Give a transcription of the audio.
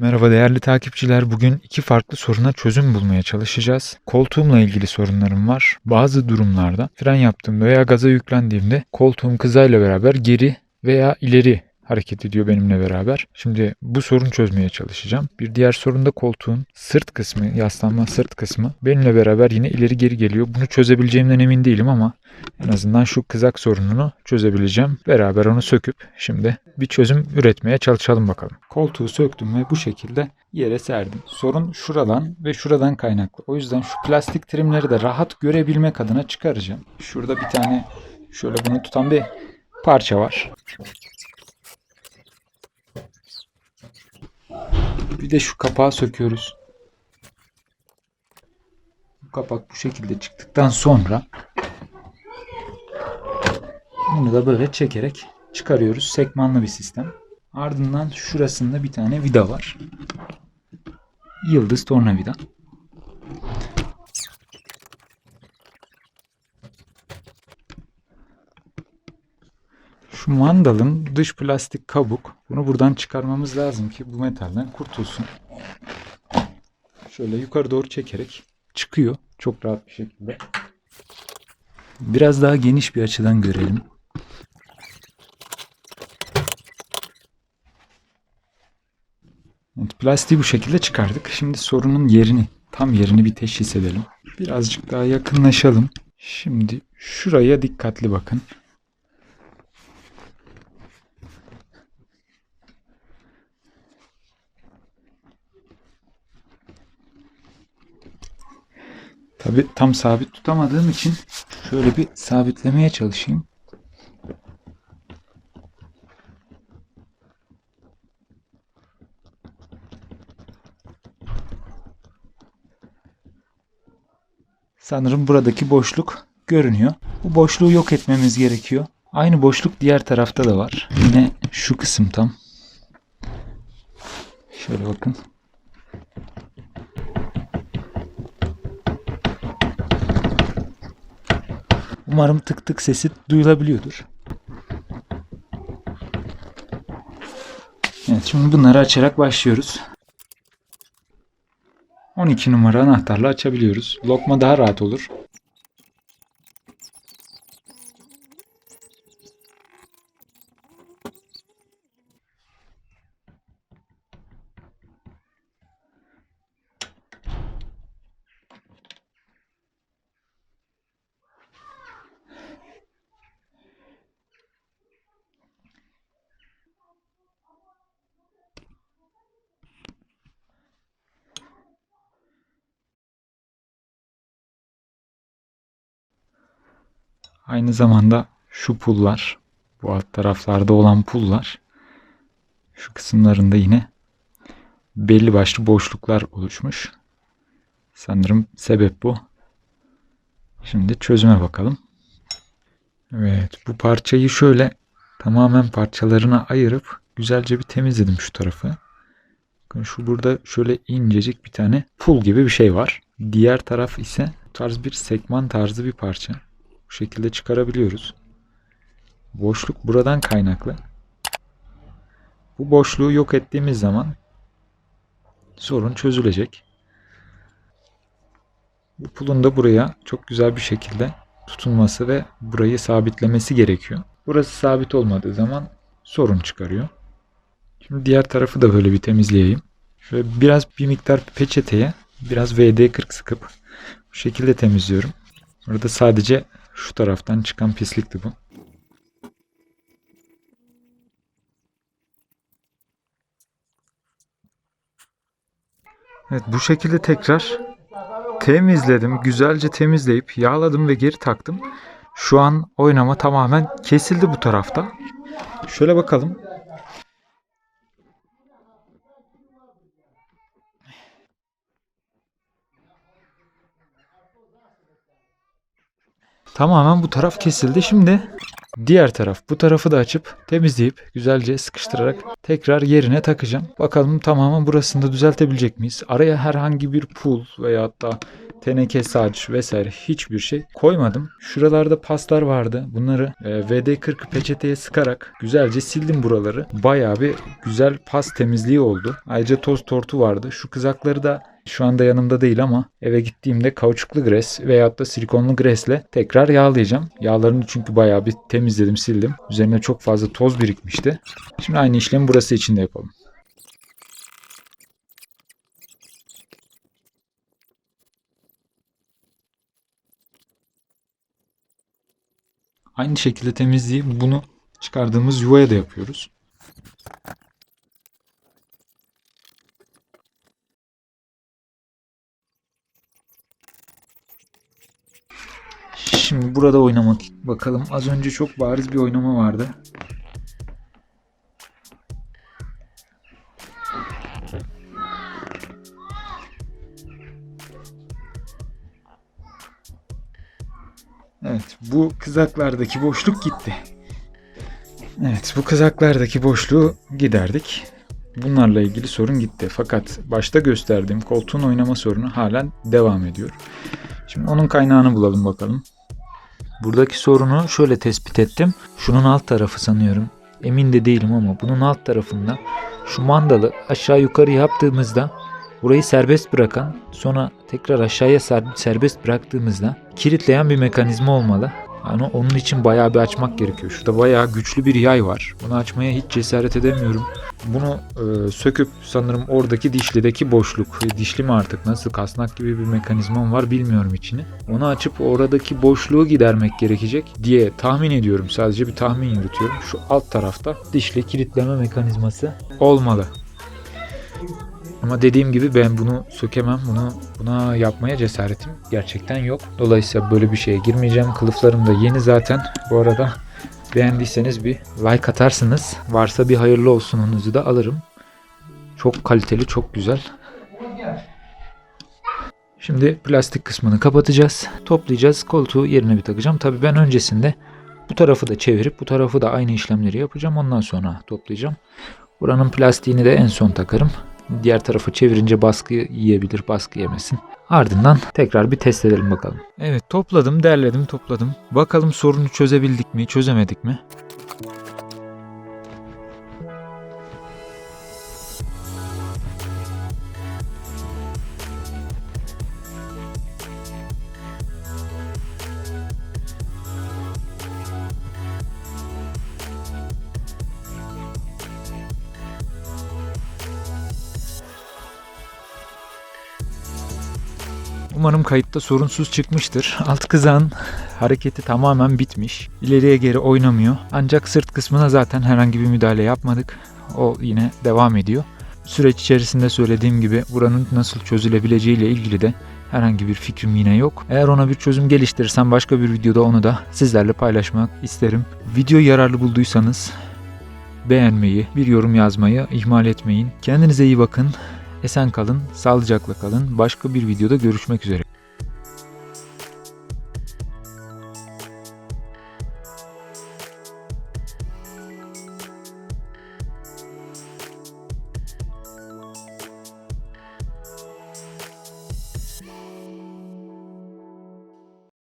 Merhaba değerli takipçiler. Bugün iki farklı soruna çözüm bulmaya çalışacağız. Koltuğumla ilgili sorunlarım var. Bazı durumlarda fren yaptığımda veya gaza yüklendiğimde koltuğum kızayla beraber geri veya ileri hareket ediyor benimle beraber. Şimdi bu sorunu çözmeye çalışacağım. Bir diğer sorun da koltuğun sırt kısmı, yaslanma sırt kısmı benimle beraber yine ileri geri geliyor. Bunu çözebileceğimden emin değilim ama en azından şu kızak sorununu çözebileceğim. Beraber onu söküp şimdi bir çözüm üretmeye çalışalım bakalım. Koltuğu söktüm ve bu şekilde yere serdim. Sorun şuradan ve şuradan kaynaklı. O yüzden şu plastik trimleri de rahat görebilmek adına çıkaracağım. Şurada bir tane şöyle bunu tutan bir parça var. Bir de şu kapağı söküyoruz. Bu kapak bu şekilde çıktıktan sonra bunu da böyle çekerek çıkarıyoruz. Sekmanlı bir sistem. Ardından şurasında bir tane vida var. Yıldız tornavida. Şu mandalın dış plastik kabuk. Bunu buradan çıkarmamız lazım ki bu metalden kurtulsun. Şöyle yukarı doğru çekerek çıkıyor. Çok rahat bir şekilde. Biraz daha geniş bir açıdan görelim. Evet, plastiği bu şekilde çıkardık. Şimdi sorunun yerini, tam yerini bir teşhis edelim. Birazcık daha yakınlaşalım. Şimdi şuraya dikkatli bakın. Tabi tam sabit tutamadığım için şöyle bir sabitlemeye çalışayım. Sanırım buradaki boşluk görünüyor. Bu boşluğu yok etmemiz gerekiyor. Aynı boşluk diğer tarafta da var. Yine şu kısım tam. Şöyle bakın. Umarım tık tık sesi duyulabiliyordur. Evet şimdi bunları açarak başlıyoruz. 12 numara anahtarla açabiliyoruz. Lokma daha rahat olur. Aynı zamanda şu pullar, bu alt taraflarda olan pullar, şu kısımlarında yine belli başlı boşluklar oluşmuş. Sanırım sebep bu. Şimdi çözüme bakalım. Evet, bu parçayı şöyle tamamen parçalarına ayırıp güzelce bir temizledim şu tarafı. Bakın şu burada şöyle incecik bir tane pul gibi bir şey var. Diğer taraf ise tarz bir sekman tarzı bir parça. Bu şekilde çıkarabiliyoruz. Boşluk buradan kaynaklı. Bu boşluğu yok ettiğimiz zaman sorun çözülecek. Bu pulun da buraya çok güzel bir şekilde tutunması ve burayı sabitlemesi gerekiyor. Burası sabit olmadığı zaman sorun çıkarıyor. Şimdi diğer tarafı da böyle bir temizleyeyim. Şöyle biraz bir miktar peçeteye biraz VD40 sıkıp bu şekilde temizliyorum. Burada sadece şu taraftan çıkan pislikti bu. Evet bu şekilde tekrar temizledim. Güzelce temizleyip yağladım ve geri taktım. Şu an oynama tamamen kesildi bu tarafta. Şöyle bakalım. Tamamen bu taraf kesildi. Şimdi Diğer taraf bu tarafı da açıp temizleyip güzelce sıkıştırarak tekrar yerine takacağım. Bakalım tamamen burasını da düzeltebilecek miyiz? Araya herhangi bir pul veya hatta teneke saç vesaire hiçbir şey koymadım. Şuralarda paslar vardı. Bunları e, VD40 peçeteye sıkarak güzelce sildim buraları. Bayağı bir güzel pas temizliği oldu. Ayrıca toz tortu vardı. Şu kızakları da şu anda yanımda değil ama eve gittiğimde kauçuklu gres veyahut da silikonlu gresle tekrar yağlayacağım. Yağlarını çünkü bayağı bir temizledim, sildim. Üzerine çok fazla toz birikmişti. Şimdi aynı işlemi burası için de yapalım. Aynı şekilde temizleyip bunu çıkardığımız yuvaya da yapıyoruz. Şimdi burada oynamak bakalım. Az önce çok bariz bir oynama vardı. Evet, bu kızaklardaki boşluk gitti. Evet, bu kızaklardaki boşluğu giderdik. Bunlarla ilgili sorun gitti. Fakat başta gösterdiğim koltuğun oynama sorunu halen devam ediyor. Şimdi onun kaynağını bulalım bakalım. Buradaki sorunu şöyle tespit ettim. Şunun alt tarafı sanıyorum. Emin de değilim ama bunun alt tarafında şu mandalı aşağı yukarı yaptığımızda burayı serbest bırakan sonra tekrar aşağıya ser- serbest bıraktığımızda kilitleyen bir mekanizma olmalı. Yani onun için bayağı bir açmak gerekiyor. Şurada bayağı güçlü bir yay var. Bunu açmaya hiç cesaret edemiyorum. Bunu e, söküp sanırım oradaki dişlideki boşluk, e, dişli mi artık nasıl kasnak gibi bir mekanizmam var bilmiyorum içini. Onu açıp oradaki boşluğu gidermek gerekecek diye tahmin ediyorum. Sadece bir tahmin yürütüyorum. Şu alt tarafta dişli kilitleme mekanizması olmalı. Ama dediğim gibi ben bunu sökemem. Bunu buna yapmaya cesaretim gerçekten yok. Dolayısıyla böyle bir şeye girmeyeceğim. Kılıflarım da yeni zaten. Bu arada beğendiyseniz bir like atarsınız. Varsa bir hayırlı olsununuzu da alırım. Çok kaliteli, çok güzel. Şimdi plastik kısmını kapatacağız. Toplayacağız. Koltuğu yerine bir takacağım. Tabii ben öncesinde bu tarafı da çevirip bu tarafı da aynı işlemleri yapacağım. Ondan sonra toplayacağım. Buranın plastiğini de en son takarım. Diğer tarafı çevirince baskı yiyebilir, baskı yemesin. Ardından tekrar bir test edelim bakalım. Evet topladım, derledim, topladım. Bakalım sorunu çözebildik mi, çözemedik mi? Umarım kayıtta sorunsuz çıkmıştır. Alt kızağın hareketi tamamen bitmiş. İleriye geri oynamıyor. Ancak sırt kısmına zaten herhangi bir müdahale yapmadık. O yine devam ediyor. Süreç içerisinde söylediğim gibi buranın nasıl çözülebileceği ile ilgili de herhangi bir fikrim yine yok. Eğer ona bir çözüm geliştirirsem başka bir videoda onu da sizlerle paylaşmak isterim. Video yararlı bulduysanız beğenmeyi, bir yorum yazmayı ihmal etmeyin. Kendinize iyi bakın. Esen kalın, sağlıcakla kalın. Başka bir videoda görüşmek üzere.